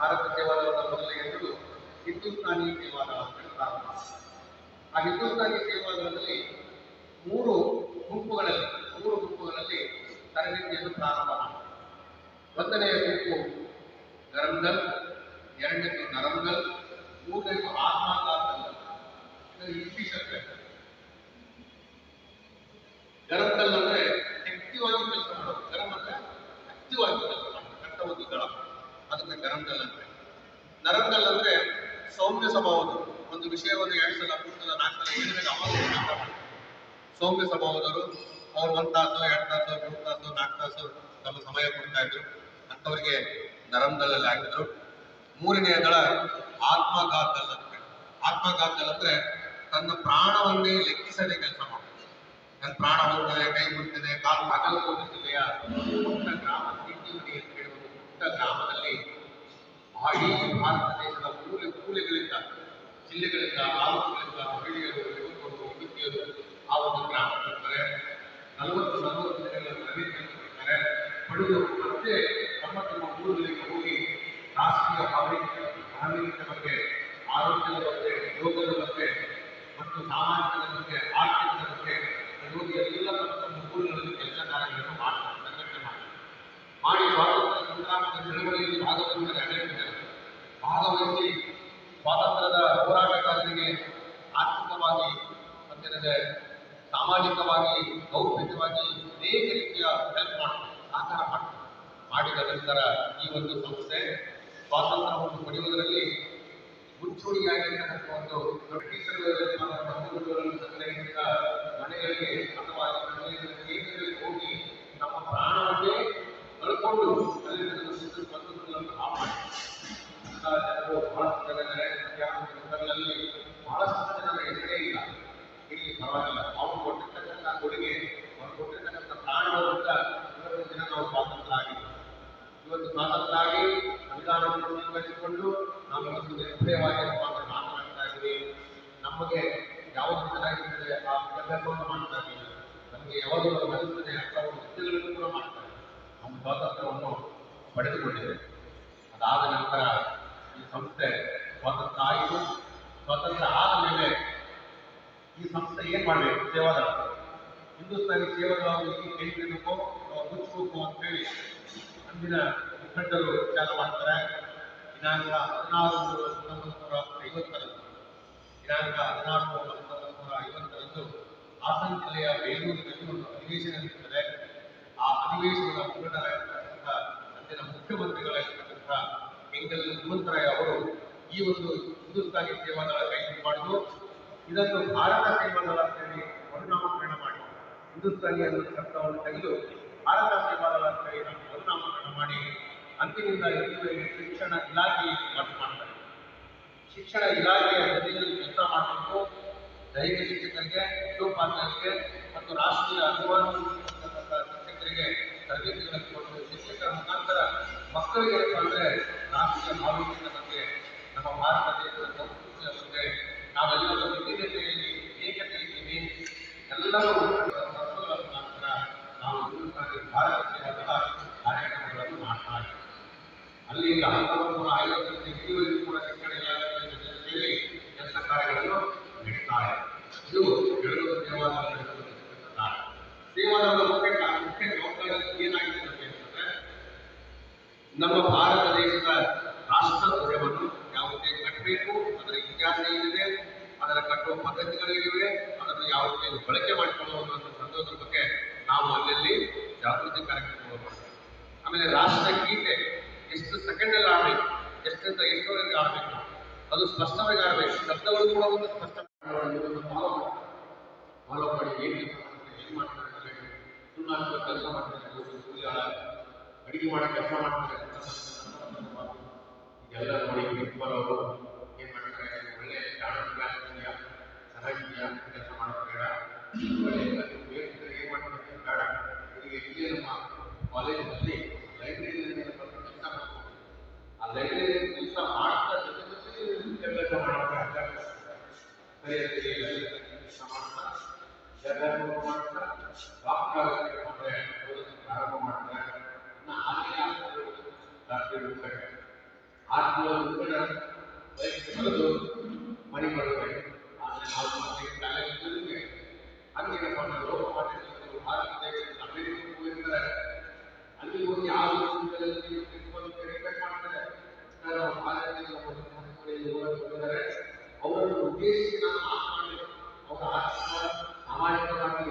ಭಾರತ ದೇವಾಲಯದ ಮೊದಲ ಹೆಸರು ಹಿಂದೂಸ್ತಾನಿ ದೇವಾಲಯ ಅಂತ ಪ್ರಾರಂಭ. ಆ ಹಿಂದೂಸ್ತಾನಿ ದೇವಾಲಯದಲ್ಲಿ ಮೂರು ಗುಂಪುಗಳಲ್ಲಿ ಮೂರು ಗುಂಪುಗಳಲ್ಲಿ ತರಬೇತಿಯನ್ನು ಪ್ರಾರಂಭ ಮಾಡಿದರು. ಒಂದನೆಯ ಗುಂಪು ಗರಂದಲ್ ಎರಡನೇದು ನರಂದಲ್ ಮೂರನೇದು ಆತ್ಮಾಕಾರ್ದಲ್ ಇದು ಇಂಗ್ಲಿಷ್ ಅಂದ್ರೆ ಗರಂದಲ್ ಅಂದ್ರೆ ಆಕ್ಟಿವಾಗಿ ಕೆಲಸ ಮಾಡೋದು ಗರಂ ಅಂದ್ರೆ ಆಕ್ಟಿವ್ ಆಗಿ ಕೆಲಸ ಮಾಡೋದು ಕಟ್ಟ ಒಂದು ದಳ ಅದಕ್ಕೆ ಗರಂದಲ್ ಅಂದ್ರೆ ನರಂದಲ್ ಅಂದ್ರೆ ಸೌಮ್ಯ ಸ್ವಭಾವದ ಒಂದು ವಿಷಯವನ್ನು ಎರಡು ಸಲ ಮೂರು ಸಲ. ಸೌಮ್ಯ ಅವ್ರು ಒಂದ್ ತಾಸು, ಎರಡು ತಾಸು, ಮೂರು ತಾಸು, ನಾಲ್ಕು ತಾಸು ತಮ್ಮ ಸಮಯ ಕೊಡ್ತಾ ಇದ್ರು. ಅಂಥವ್ರಿಗೆ ನರಂದಳಲ್ಲಿ ಹಾಕಿದ್ರು. ಮೂರನೆಯ ದಳ ಆತ್ಮಘಾತಲ್ ಅಂತ ಆತ್ಮಘಾತಲ್ ಅಂದ್ರೆ ತನ್ನ ಪ್ರಾಣವನ್ನೇ ಲೆಕ್ಕಿಸದೆ ಕೆಲಸ ಮಾಡೋದು ನನ್ನ ಪ್ರಾಣ ಹೋಗ್ತದೆ, ಕೈ ಮುಟ್ಟಿದೆ ಕಾಲು ಹಗಲು ಹೋಗುತ್ತಿದೆಯ ಪುಟ್ಟ ಗ್ರಾಮ ತಿಂಡಿಮಡಿ ಅಂತ ಹೇಳುವ ಪುಟ್ಟ ಗ್ರಾಮದಲ್ಲಿ ಭಾರತ ದೇಶದ ಮೂಲೆ ಮೂಲೆಗಳಿಂದ ಜಿಲ್ಲೆಗಳಿಂದ, ತಾಲೂಕುಗಳಿಂದ ಮಹಿಳೆಯರು ಯುವಕರು ಯುವತಿಯರು ಆ ಒಂದು ಗ್ರಾಮ ಬರ್ತಾರೆ. ನಲವತ್ತು ನಲವತ್ತು ದಿನಗಳ ತರಬೇತಿಯನ್ನು ಕೊಡ್ತಾರೆ ಪಡೆದು ಮತ್ತೆ ತಮ್ಮ ತಮ್ಮ ಊರುಗಳಿಗೆ ಹೋಗಿ ರಾಷ್ಟ್ರೀಯ ಭಾವೈಕ್ಯ ಬಗ್ಗೆ, ಆರೋಗ್ಯದ ಬಗ್ಗೆ ಯೋಗದ ಬಗ್ಗೆ ಮತ್ತು ಸಾಮಾಜಿಕದ ಬಗ್ಗೆ, ಆರ್ಥಿಕದ ಬಗ್ಗೆ ಹೋಗಿ ಎಲ್ಲ ತಮ್ಮ ತಮ್ಮ ಊರುಗಳಲ್ಲಿ ಕೆಲಸ ಕಾರ್ಯಗಳನ್ನು ಮಾಡ್ತಾರೆ, ಸಂಘಟನೆ ಮಾಡಿ ಸ್ವಾತಂತ್ರ್ಯ ಸಂಗ್ರಾಮದ ಚಳವಳಿಯಲ್ಲಿ ಭಾಗವಹಿಸಿದರೆ ಅನೇಕ ಭಾಗವಹಿಸಿ ಸ್ವಾತಂತ್ರ್ಯದ ಮತ್ತೆ ಸಾಮಾಜಿಕವಾಗಿ ಗೌಪ್ಯವಾಗಿ ಅನೇಕ ರೀತಿಯ ಹೆಲ್ಪ್ ಮಾಡ್ತಾರೆ ಸಹಕಾರ ಮಾಡ್ತಾರೆ ಮಾಡಿದ ನಂತರ ಈ ಒಂದು ಸಂಸ್ಥೆ ಸ್ವಾತಂತ್ರ್ಯವನ್ನು ಪಡೆಯುವುದರಲ್ಲಿ ಮುಂಚೂಣಿಯಾಗಿರ್ತಕ್ಕಂಥ ಒಂದು ಬ್ರಿಟಿಷರು ಸಂಗ್ರಹಿಸಿದ ಮನೆಗಳಿಗೆ ಅಥವಾ ಹೋಗಿ ನಮ್ಮ ಪ್ರಾಣವನ್ನೇ ಕಳ್ಕೊಂಡು ಕಾಪಾಡಿ. ಅಂತ ಜನರು ಬಹಳಷ್ಟು ಜನ ಇದ್ದಾರೆ ಮಧ್ಯಾಹ್ನದ ಸಂದರ್ಭದಲ್ಲಿ ಬಹಳಷ್ಟು ಜನರ ಹೆಸರೇ ಇಲ್ಲ ಇಲ್ಲಿ ಪರವಾಗಿಲ್ಲ. ಅವ್ರು ಕೊಟ್ಟಿರ್ತಕ್ಕಂಥ ಕೊಡುಗೆ, ಅವ್ರು ಕೊಟ್ಟಿರ್ತಕ್ಕಂಥ ಪ್ರಾಣವರಿಂದ ಇವತ್ತು ದಿನ ನಾವು ಸ್ವಾತಂತ್ರ್ಯ ಆಗಿದ್ದೀವಿ ಇವತ್ತು ಸ್ವಾತಂತ್ರ್ಯ ಆಗಿ ಸಂವಿಧಾನವನ್ನು ಸ್ವೀಕರಿಸಿಕೊಂಡು ನಾವು ಇವತ್ತು ಮಾತ್ರ ಮಾತನಾಡ್ತಾ ಇದ್ದೀವಿ. ನಮಗೆ ಯಾವುದು ಚೆನ್ನಾಗಿರ್ತದೆ, ಆ ವಿದ್ಯಾಭ್ಯಾಸವನ್ನು ಮಾಡ್ತಾ ಇದ್ದೀವಿ. ನಮಗೆ ಯಾವುದು ಅನಿಸ್ತದೆ ಅಂತ ಒಂದು ಕೂಡ ಮಾಡ್ತಾ ಇದ್ದೀವಿ. ನಮ್ಮ ಸ್ವಾತಂತ್ರ್ಯವನ್ನು ಪಡೆದುಕೊಂಡಿದೆ ಅದಾದ ನಂತರ ಈ ಸಂಸ್ಥೆ ಸ್ವಾತಂತ್ರ್ಯ ಆಯಿತು. ಸ್ವಾತಂತ್ರ್ಯ ಆದ ಮೇಲೆ ಈ ಸಂಸ್ಥೆ ಏನ್ ಮಾಡಬೇಕು? ಸೇವಾದಳ. ಹಿಂದೂಸ್ತಾನಿ ಸೇವಾದಳವನ್ನು ಈ ಕೈ ಬಿಡಬೇಕು ಅಥವಾ ಮುಚ್ಚಬೇಕು ಅಂತೇಳಿ ಅಂದಿನ ಮುಖಂಡರು ವಿಚಾರ ಮಾಡ್ತಾರೆ. ದಿನಾಂಕ ಹದಿನಾರು ಮೂರು ಹತ್ತೊಂಬತ್ತು ನೂರ ಐವತ್ತರಂದು. ದಿನಾಂಕ ಹದಿನಾರು ಮೂರು ಹತ್ತೊಂಬತ್ತು ನೂರ ಐವತ್ತರಂದು ಹಾಸನ ಜಿಲ್ಲೆಯ ಬೇಲೂರಿನಲ್ಲಿ ಒಂದು ಅಧಿವೇಶನ ನಡೀತದೆ ಆ ಅಧಿವೇಶನದ ಮುಖಂಡರಾಗಿರ್ತಕ್ಕಂಥ ಅಂದಿನ ಮುಖ್ಯಮಂತ್ರಿಗಳಾಗಿರ್ತಕ್ಕಂಥ ಕೆಂಗಲ್ ಹನುಮಂತರಾಯ ಅವರು ಈ ಒಂದು ಹಿಂದೂಸ್ತಾನಿ ಸೇವಾದಳ ಕೈ ಮಾಡಿದ್ದು ಇದನ್ನು ಭಾರತ ಸೇವಾದಳ ಅಂತೇಳಿ ಮರುನಾಮಕರಣ ಮಾಡಿ. ಹಿಂದೂಸ್ತಾನಿ ಅನ್ನೋ ಶಬ್ದವನ್ನು ತೆಗೆದು ಭಾರತ ಸೇವಾದಳ ಅಂತೇಳಿ ನಾವು ಮರುನಾಮಕರಣ ಮಾಡಿ. ಅಂತಿನಿಂದ ಇಲ್ಲಿವರೆಗೆ ಶಿಕ್ಷಣ ಇಲಾಖೆ ಮಾತು ಮಾಡ್ತಾರೆ. ಶಿಕ್ಷಣ ಇಲಾಖೆಯ ಜೊತೆಯಲ್ಲಿ ಕೆಲಸ ಮಾಡಬೇಕು. ದೈಹಿಕ ಶಿಕ್ಷಕರಿಗೆ ಉಪೋಪಾಧ್ಯಾಯರಿಗೆ ಮತ್ತು ರಾಷ್ಟ್ರೀಯ ಅನುಭವ ಶಿಕ್ಷಕರಿಗೆ ತರಬೇತಿಗಳನ್ನು ಕೊಟ್ಟು ಶಿಕ್ಷಕರ ಮುಖಾಂತರ ಮಕ್ಕಳಿಗೆ ಅಂದ್ರೆ ಅಲ್ಲಿಂದ ಹತ್ತೊಂಬತ್ತು ನೂರ ಐವತ್ತರಿಂದ ಇಲ್ಲಿವರೆಗೂ ಕೂಡ ಶಿಕ್ಷಣ ಇಲಾಖೆಯ ಜೊತೆಯಲ್ಲಿ ಕೆಲಸ ಕಾರ್ಯಗಳನ್ನು ನಡೆಸ್ತಾರೆ. ಇದು ಬೆಳಗಾವಿ ದೇವಾಲಯ ಕಾರ್ಯ. ಮುಖ್ಯ ಮುಖ್ಯ ಜವಾಬ್ದಾರಿ ಏನಾಗಿದೆ ಅಂತ ಹೇಳಿದ್ರೆ, ನಮ್ಮ ಭಾರತ ದೇಶದ ರಾಷ್ಟ್ರ ಧ್ವಜವನ್ನು ಯಾವ ರೀತಿ ಕಟ್ಟಬೇಕು, ಅದರ ಇತಿಹಾಸ ಏನಿದೆ, ಅದರ ಕಟ್ಟುವ ಪದ್ಧತಿಗಳಿವೆ ಅದನ್ನು ಯಾವ ರೀತಿ ಬಳಕೆ ಮಾಡಿಕೊಳ್ಳುವಂತಹ ಸಂದರ್ಭದ ಬಗ್ಗೆ ನಾವು ಅಲ್ಲಲ್ಲಿ ಜಾಗೃತಿ ಕಾರ್ಯಕ್ರಮ ಮಾಡ್ತೀವಿ. ಆಮೇಲೆ ರಾಷ್ಟ್ರ ಗೀತೆ. ಎಷ್ಟು ಸೆಕೆಂಡ್ ಅಲ್ಲಿ ಆಡ್ಬೇಕು ಎಷ್ಟರಿಂದ ಎಷ್ಟರವರೆಗೆ ಆಡಬೇಕು. ಅದು ಸ್ಪಷ್ಟವಾಗಿ ಆಡಬೇಕು. ಶಬ್ದಗಳು ಕೂಡ ಒಂದು ಸ್ಪಷ್ಟ ಫಾಲೋ ಮಾಡಿ ಏನು ಏನು ಮಾಡ್ತಾರೆ ಸುಮ್ಮನೆ ಕೆಲಸ ಮಾಡ್ತಾರೆ ಅಡುಗೆ ಮಾಡೋ ಕೆಲಸ ಮಾಡ್ತಾರೆ ಇದೆಲ್ಲ ನೋಡಿ ಅವರು ಏನ್ ಮಾಡ್ತಾರೆ ಒಳ್ಳೆ ಚಾಣಕ್ಯ ಇದೆಯಾ ಚೆನ್ನಾಗಿದೆಯಾ ಕೆಲಸ ಮಾಡೋದು ಬೇಡ ಒಳ್ಳೆ ಬೇರೆ ಏನ್ ಮಾಡ್ತಾರೆ ಬೇಡ ಈಗ ಇಲ್ಲೇ ನಮ್ಮ ಕಾಲೇಜಿನಲ್ಲಿ ಲೈಬ್ರರಿಯಲ್ಲಿ ಕೆಲಸ ಮಾಡ್ತಾರೆ ಆ ಲೈಬ್ರರಿ ಕೆಲಸ ಮಾಡ್ತಾ ಜೊತೆ ಜೊತೆ ಕೆಲಸ ಮಾಡೋಕೆ ಸರಿಯಾಗಿ ಕೆಲಸ ಮಾಡ್ತಾ ಎಲ್ಲರೂ ಮಾಡ್ತಾ ಡಾಕ್ಟರ್ ಅಂದ್ರೆ ಓದೋದಕ್ಕೆ ಪ್ರಾರಂಭ ಮಾಡ್ತಾರೆ ಇನ್ನು ಆರನೇ ಡಾಕ್ಟರ್ ಇರ್ತಾರೆ ಆತ್ಮ ಆರು ಕೂಡ ಪರೀಕ್ಷೆ ಬರೆದು ಮನೆ ಬರಬೇಕು ಆದರೆ ನಾವು ಮತ್ತೆ ಕಾಲೇಜಿಗೆ ಅಂದಿನ ನಾವು ಲೋಕ ಪಾಠಗಳು ಭಾರತ ಹೋಗಿರ್ತಾರೆ ಅಲ್ಲಿ ಹೋಗಿ ವರ್ಷಗಳಲ್ಲಿ ತಿಳ್ಕೊಂಡು ರಿಪೇರ್ ಮಾಡ್ತಾರೆ ಸಂಸ್ಥೆಯಲ್ಲಿ ಹೋಗಿದ್ದಾರೆ. ಅವರನ್ನು ಉದ್ದೇಶಿಸಿ ನಾನು ಮಾತನಾಡಿ ಅವರ ಆತ್ಮ ಸಾಮಾಜಿಕವಾಗಿ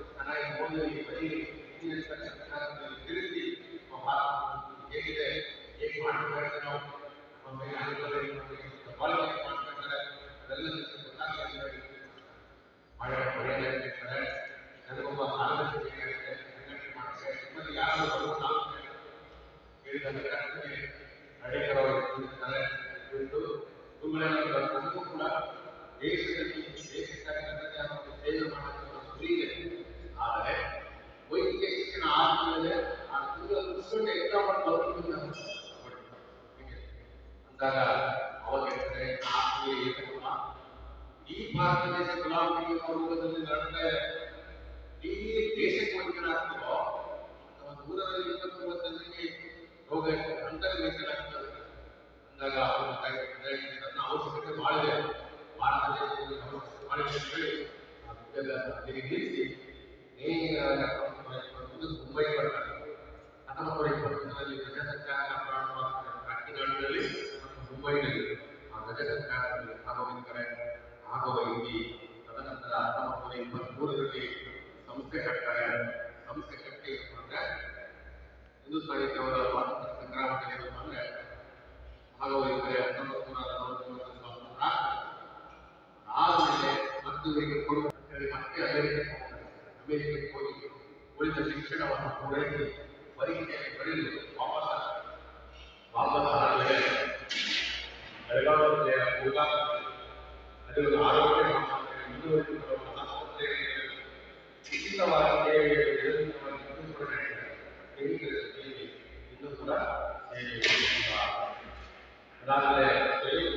ಹೇಳಿದ ಕರ್ತನೆ ನಡೆಕರವಾಗಿರ್ತಾರೆ ಇವತ್ತು ಇವುಗಳೆಲ್ಲ ನಮಗೂ ಕೂಡ ದೇಶದಲ್ಲಿ ದೇಶಕ್ಕಾಗಿ ನನ್ನದೇ ಆದ ಒಂದು ಸೇವೆ ಮಾಡಲು ಒಂದು ಗುರಿ ಇದೆ ಆದರೆ ವೈದ್ಯಕೀಯ ಶಿಕ್ಷಣ ಆದ್ಮೇಲೆ ಆ ತಿಂಗಳ ಪುಸ್ತಕ ಎಕ್ಸಾಮ್ ಮಾಡಿ ಬರೋದ್ರಿಂದ ಅಂದಾಗ ಅವಾಗ ಹೇಳ್ತಾರೆ ಆತ್ಮೀಯ ಏಕಗುಣ ಈ ಭಾರತ ದೇಶ ಗುಲಾಮಿ ರೂಪದಲ್ಲಿ ನಡೆಸ್ತಾ ಇದೆ ಈ ದೇಶಕ್ಕೆ ವಂಚನಾಗ್ತದೋ ಅಥವಾ ದೂರದಲ್ಲಿ ಇಪ್ಪತ್ತು ರೋಗ ಅಂತರ ಮೀಸಲಾಗ್ತದೆ ಅಂದಾಗ ಅವರು ಅವಶ್ಯಕತೆ ನೇರವಾಗಿ ಮುಂಬೈ ಬರ್ತಾರೆ. ಹತ್ತೊಂಬತ್ತು ಇಪ್ಪತ್ತೊಂದರಲ್ಲಿ ಗಜ ಸರ್ಕಾರ ಪ್ರಾರಂಭವಾಗ್ತದೆ ಕಾಕಿನಾಡಿನಲ್ಲಿ ಮತ್ತು ಆ ಗಜ ತದನಂತರ ಸಂಸ್ಥೆ ಕಟ್ಟಿ ಅಂದ್ರೆ ಹಿಂದೂಸ್ತಾನಿ ಅವರ ಸ್ವಾತಂತ್ರ್ಯ ಸಂಗ್ರಾಮದಲ್ಲಿ ಭಾಗವಹಿಸಿದರೆ ಹತ್ತೊಂಬತ್ತು ನೂರ ನಲವತ್ತೊಂಬತ್ತು ಇವರಿಗೆ ಕೊಡು ಹೇಳಿ, ಮತ್ತೆ ಅಮೆರಿಕಕ್ಕೆ ಹೋಗಿ ಉಳಿದ ಶಿಕ್ಷಣವನ್ನು ಪೂರೈಸಿ ಪರೀಕ್ಷೆಯಲ್ಲಿ ಬರೆದು ವಾಪಸ್. ವಾಪಸ್ ಆದಮೇಲೆ ಬೆಳಗಾವಿ ಜಿಲ್ಲೆಯ ಗುಲ್ಬರ್ಗ ಅಲ್ಲಿ ಒಂದು ಆರೋಗ್ಯ ಬರುವ ಆಸ್ಪತ್ರೆಯಲ್ಲಿ ಉಚಿತವಾಗಿ ಸೇವೆಯನ್ನು ನಿರಂತರವಾಗಿ. cultura e culturale.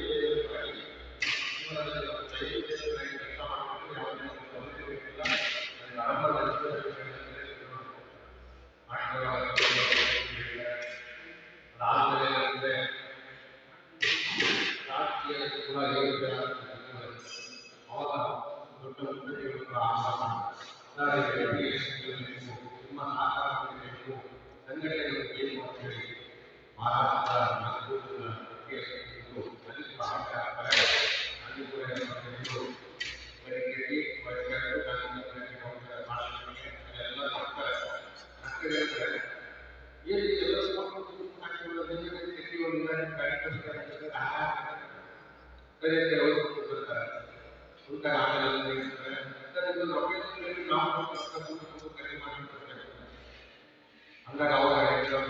ಅಂದಾಗ ಅವಾಗ ಹೇಳ್ತಾರೆ,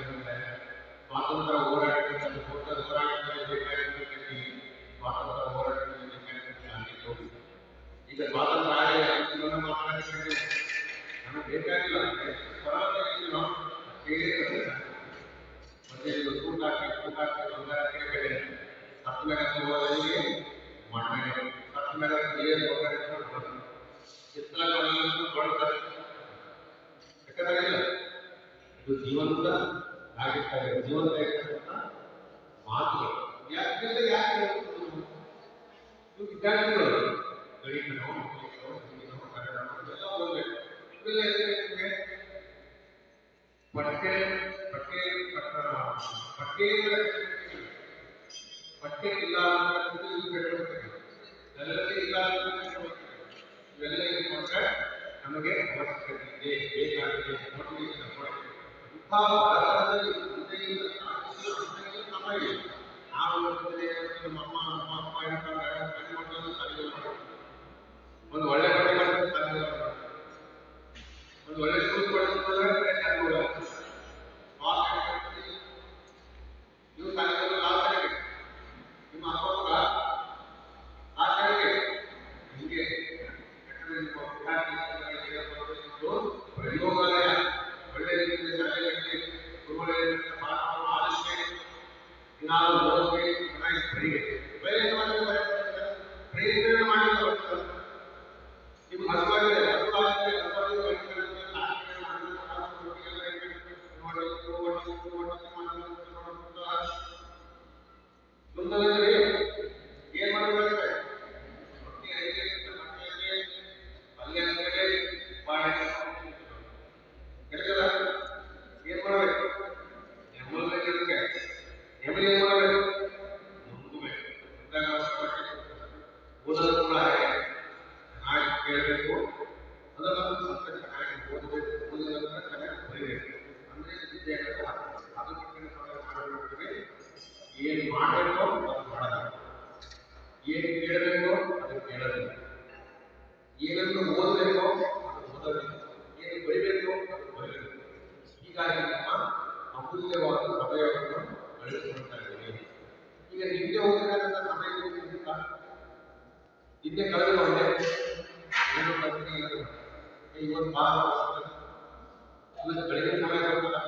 ಸ್ವಾತಂತ್ರ್ಯ ಹೋರಾಟಕ್ಕೆ ಹೋರಾಟ ಹೋರಾಟದಲ್ಲಿ ಬೇಕಾಗಿರ್ತಕ್ಕಂಥ ಸ್ವಾತಂತ್ರ್ಯ ಹೋರಾಟದಲ್ಲಿ ಬೇಕಾಗಿರ್ತಕ್ಕಂಥ ಆಗಿತ್ತು. ಈಗ ಸ್ವಾತಂತ್ರ್ಯ ಆಗಿ ಇದನ್ನು ಮಾತಾಡ್ತಿದ್ದೇವೆ ನಮಗೆ ಬೇಕಾಗಿಲ್ಲ ಸರಳವಾಗಿ ನಾವು ಕೇಳಿದ್ರೆ ಮತ್ತೆ ಇದು ತೂಕ ಹಾಕಿ ತೂಕ ಹಾಕಿ ಬಂಗಾರಕ್ಕೆ ಬೆಲೆ ಸತ್ತ ಮೇಲೆ ಹೋಗೋದಕ್ಕೆ ಮಣ್ಣೆ ಸತ್ತ ಮೇಲೆ ನೀರು ಹೋಗೋದಕ್ಕೆ ಇದು ಜೀವಂತ ಆಗಿರ್ತಾರೆ ಜೀವಂತ ಇರ್ತಕ್ಕಂಥ ಮಾತುಗಳು ಯಾಕೆ ಯಾಕೆ ಹೇಳ್ಬೋದು? ಇವು ವಿದ್ಯಾರ್ಥಿಗಳು ಗಣಿತನೋ ಇಂಗ್ಲಿಷೋ ಹಿಂದಿನೋ ಕನ್ನಡನೋ ಎಲ್ಲ ಓದಬೇಕು ಇವೆಲ್ಲ ಎದಕ್ಕೆ ಪಠ್ಯ ಪಠ್ಯ ಪಠಣ ಪಠ್ಯ ಪಠ್ಯ ಇಲ್ಲ ಅನ್ನೋದು ಇದು ಬೆಳೆಯುತ್ತದೆ ಎಲ್ಲರಲ್ಲಿ ಇಲ್ಲ ಅನ್ನೋದು ಇವೆಲ್ಲ ಏನು ಮಾಡ್ರೆ ನಮಗೆ ಅವಶ್ಯಕತೆ ಇದೆ ಬೇಕಾಗಿದೆ ಮೋಟಿವೇಶನ್ ಕೊಡಬೇಕು ಒಂದು ಒಳ್ಳೆ ಬಟ್ಟೆ ಮಾಡಿದ್ರೆ ಸಾಲಿಗೆ ಮಾಡಬೇಕು ಒಂದು ಒಳ್ಳೆ ನಿನ್ನೆ ಕಳೆದು ಬಂದೆ ಏನು ಪ್ರಶ್ನೆ ಇಲ್ಲ. ಏ, ಇವತ್ತು ಬಾರ ಇವತ್ತು ಬೆಳಿಗ್ಗೆ ಸಮಯ ಬರ್ತದ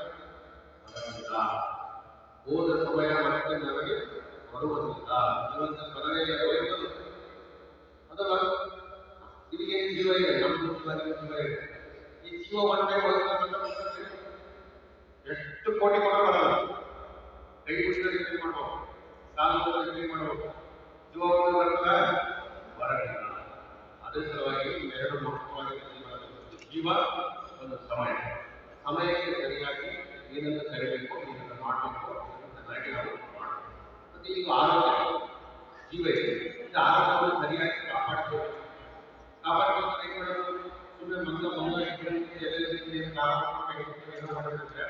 ಬರಲಿಲ್ಲ ಹೋದ ಸಮಯ ಮತ್ತೆ ನಮಗೆ ಬರುವುದಿಲ್ಲ. ಇವತ್ತು ಬರಲೇ ಹೋಯಿತು ಅದಲ್ಲ ಇದಕ್ಕೇನು ಜೀವ ಇದೆ. ನಮ್ಮ ಇದೆ. ಈ ಜೀವ ಒಂದೇ ಹೋಯ್ತು ಎಷ್ಟು ಕೋಟಿ ಕೊಡ ಬರಲ್ಲ. ಕೈ ಕ್ಲೀನ್ ಮಾಡ್ಬೋದು. ಸಾಲ ಮಾಡ್ಬೋದು. ಜೀವ ಒಂದು ಬರಲಿಲ್ಲ ಅದೇ ಸಲುವಾಗಿ ಇವೆರಡು ಮುಖ್ಯವಾಗಿ ಜೀವನದ ಜೀವ ಒಂದು ಸಮಯ ಸಮಯಕ್ಕೆ ಸರಿಯಾಗಿ ಏನನ್ನು ಕರಿಬೇಕು ಏನನ್ನು ಮಾಡಬೇಕು ಅದನ್ನು ಚೆನ್ನಾಗಿ ನಾವು ಮಾಡಬೇಕು ಮತ್ತೆ ಈಗ ಆರೋಗ್ಯ ಜೀವ ಇದೆ ಇದು ಆರೋಗ್ಯವನ್ನು ಸರಿಯಾಗಿ ಕಾಪಾಡಬೇಕು ಕಾಪಾಡ್ಕೊಂಡು ಏನ್ ಮಾಡೋದು ಸುಮ್ಮನೆ ಮಂಗ ಮಂಗ ಇಟ್ಕೊಂಡು ಎಲ್ಲೆಲ್ಲಿ ಕಾಪಾಡ್ಕೊಂಡು ಮಾಡಿದ್ರೆ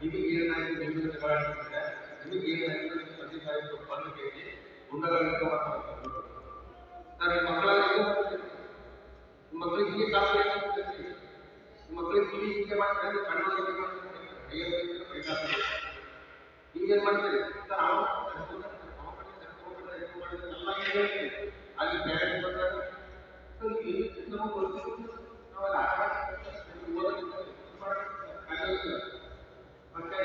ನಿಮಗೆ ಏನಾಯ್ತು ನಿಮಗೆ ತಗೊಳ್ಳಿದ್ರೆ ನಿಮಗೆ ಏನಾಯ್ತು ನಿಮ್ಮ ತಂದೆ ತಾಯಿ ಬಂದು ಕೇಳಿ ಗುಂಡಗಳಿಗೆ ಮಾಡ್ತಾರೆ ನಾನು ಮಕ್ಕಳಲ್ಲಿ ಮಕ್ಕಳಿಗೆ ಹೀಗೆ ಕಾಸು ಮಕ್ಕಳಿಗೆ ಕಿವಿ ಹೀಗೆ ಮಾಡ್ತಾರೆ ಕಣ್ಣು ಹೀಗೆ ಮಾಡ್ತಾರೆ ಕೈಯಲ್ಲಿ ಕೈಕಾಸು ಹಿಂಗೇನ್ ಮಾಡ್ತಾರೆ ಸರ್ ಅವ ಅಲ್ಲಿ ಪೇರೆಂಟ್ಸ್ ಬಂದಾಗ ಸರ್ ಏನು ನಾವು ಗೊತ್ತಿಲ್ಲ ನಾವೆಲ್ಲ ಆಟ ಆಡ್ತೀವಿ, ಓದೋದಿಲ್ಲ, ಇದು ಮಾಡೋದಿಲ್ಲ, ಕಲಿಯೋದಿಲ್ಲ. ಮತ್ತೆ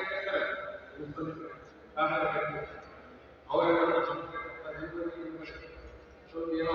ಸೊ ಏನೋ